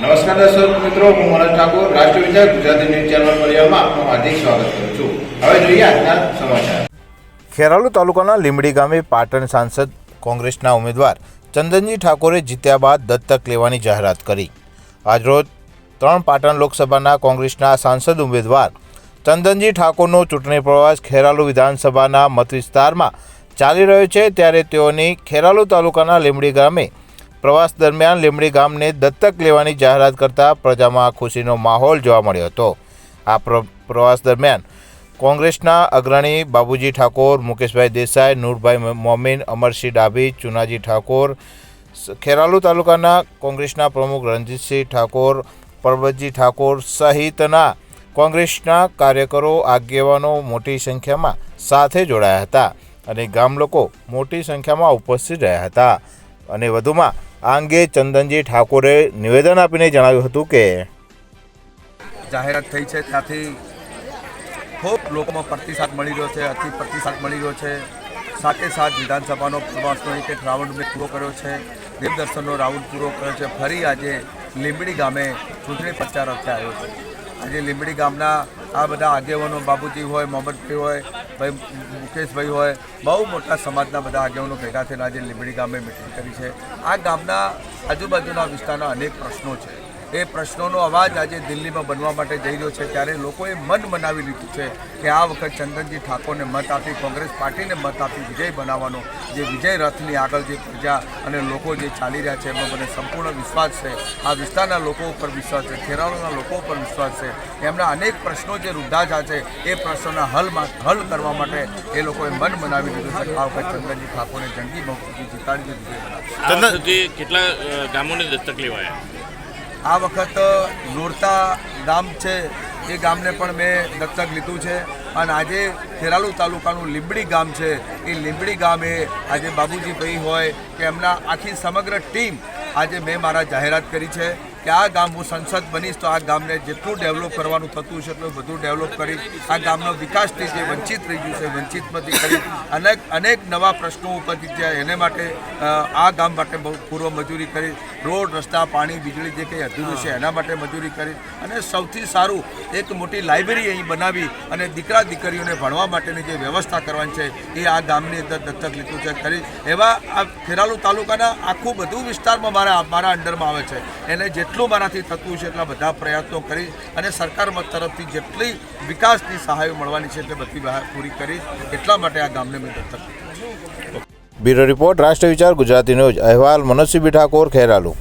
દર્શક મિત્રો, હું મનોજ ઠાકોર, રાષ્ટ્રીય વિચાર ગુજરાતી ન્યૂઝ ચેનલ પરિવારમાં આપનું હાર્દિક સ્વાગત કરું છું. હવે જોઈએ આજના સમાચાર. ખેરાલુ તાલુકાના લીંબડી ગામે પાટણ સાંસદ કોંગ્રેસના ઉમેદવાર ચંદનજી ઠાકોરે જીત્યા બાદ દત્તક લેવાની જાહેરાત કરી. આજરોજ ત્રણ પાટણ લોકસભાના કોંગ્રેસના સાંસદ ઉમેદવાર ચંદનજી ઠાકોરનો ચૂંટણી પ્રવાસ ખેરાલુ વિધાનસભાના મતવિસ્તારમાં ચાલી રહ્યો છે, ત્યારે તેઓની ખેરાલુ તાલુકાના લીંબડી ગામે પ્રવાસ દરમિયાન લીમડી ગામને દત્તક લેવાની જાહેરાત કરતા પ્રજામાં ખુશીનો માહોલ જોવા મળ્યો હતો. આ પ્રવાસ દરમિયાન કોંગ્રેસના અગ્રણી બાબુજી ઠાકોર, મુકેશભાઈ દેસાઈ, નૂરભાઈ મોમીન, અમરસિંહ ડાભી, ચુનાજી ઠાકોર ખેરાલુ તાલુકાના કોંગ્રેસના પ્રમુખ રણજીતસિંહ ઠાકોર, પરબતજી ઠાકોર સહિતના કોંગ્રેસના કાર્યકરો આગેવાનો મોટી સંખ્યામાં સાથે જોડાયા હતા અને ગામ લોકો મોટી સંખ્યામાં ઉપસ્થિત રહ્યા હતા. અને વધુમાં આ અંગે ચંદનજી ઠાકોરે નિવેદન આપીને જણાવ્યું હતું કે જાહેરાત થઈ છે, ત્યાંથી ખૂબ લોકોમાં પ્રતિસાદ મળી રહ્યો છે, અતિ પ્રતિસાદ મળી રહ્યો છે. સાથે સાથ વિધાનસભાનો પ્રવાસનો એક એક રાઉન્ડ મેં પૂરો કર્યો છે. દેવદર્શનનો રાઉન્ડ પૂરો કર્યો છે. ફરી આજે લીંબડી ગામે ચૂંટણી પ્રચાર અર્થે આવ્યો છે. આજે લીંબડી ગામના આ બધા આગેવાનો બાબુજી હોય, મોહમ્મદભાઈ હોય ભાઈ મુકેશભાઈ હોય, બહુ મોટા સમાજના બધા આગેવાનો ભેગા થઈને આજે લીંબડી ગામે મિટિંગ કરી છે. આ ગામના આજુબાજુના વિસ્તારના અનેક પ્રશ્નો છે. એ પ્રશ્નોનો અવાજ આજે દિલ્હીમાં બનવા માટે જઈ રહ્યો છે, ત્યારે લોકોએ મન બનાવી લીધું છે કે આ વખત ચંદનજી ઠાકોરને મત આપી, કોંગ્રેસ પાર્ટીને મત આપી વિજય બનાવવાનો જે વિજય રથની આગળ જે પ્રજા અને લોકો જે ચાલી રહ્યા છે, એમાં મને સંપૂર્ણ વિશ્વાસ છે. આ વિસ્તારના લોકો ઉપર વિશ્વાસ છે ખેરાલુના લોકો ઉપર વિશ્વાસ છે. એમના અનેક પ્રશ્નો જે રૂઢાજા છે, એ પ્રશ્નોના હલમાં હલ કરવા માટે એ લોકોએ મન બનાવી લીધું છે આ વખત ચંદનજી ઠાકોરને જંગી બહુમતીથી જીતાડી દીધું કેટલા ગામોને દત્તક લેવાયા? આ વખત નોરતા ગામ છે, એ ગામને પણ મેં દત્તક લીધું છે. અને આજે ખેરાલુ તાલુકાનું લીંબડી ગામ છે. એ લીંબડી ગામે આજે બાબુજીભાઈ હોય કે એમના આખી સમગ્ર ટીમ આજે મેં મારા જાહેરાત કરી છે કે આ ગામ હું સંસદ બનીશ તો આ ગામને જેટલું ડેવલપ કરવાનું થતું છે એટલું બધું ડેવલપ કરી આ ગામનો વિકાસથી જે વંચિત રહી ગયું છે, વંચિતમાંથી કરી અનેક અનેક નવા પ્રશ્નો ઉપસ્થિત થયા. એને માટે આ ગામ માટે બહુ પૂર્વ મજૂરી કરી. રોડ, રસ્તા, પાણી, વીજળી જે કંઈ અધૂરું છે એના માટે મજૂરી કરી અને સૌથી સારું એક મોટી લાઇબ્રેરી અહીં બનાવી અને દીકરા દીકરીઓને ભણવા માટેની જે વ્યવસ્થા કરવાની છે એ આ ગામની અંદર દત્તક લીધું છે કરી. એવા આ ખેરાલુ તાલુકાના આખું બધું વિસ્તારમાં મારા મારા અંડરમાં આવે છે. એને જેટલું મારાથી થતું છે એટલા બધા પ્રયત્નો કરી અને સરકાર તરફથી જેટલી વિકાસની સહાયો મળવાની છે તે બધી પૂરી કરી એટલા માટે આ ગામને મેં દત્તક બ્યુરો રિપોર્ટ રાષ્ટ્રીય વિચાર ગુજરાતી ન્યૂઝ અહેવાલ મનોજસિંહ ઠાકોર ખેરાલુ.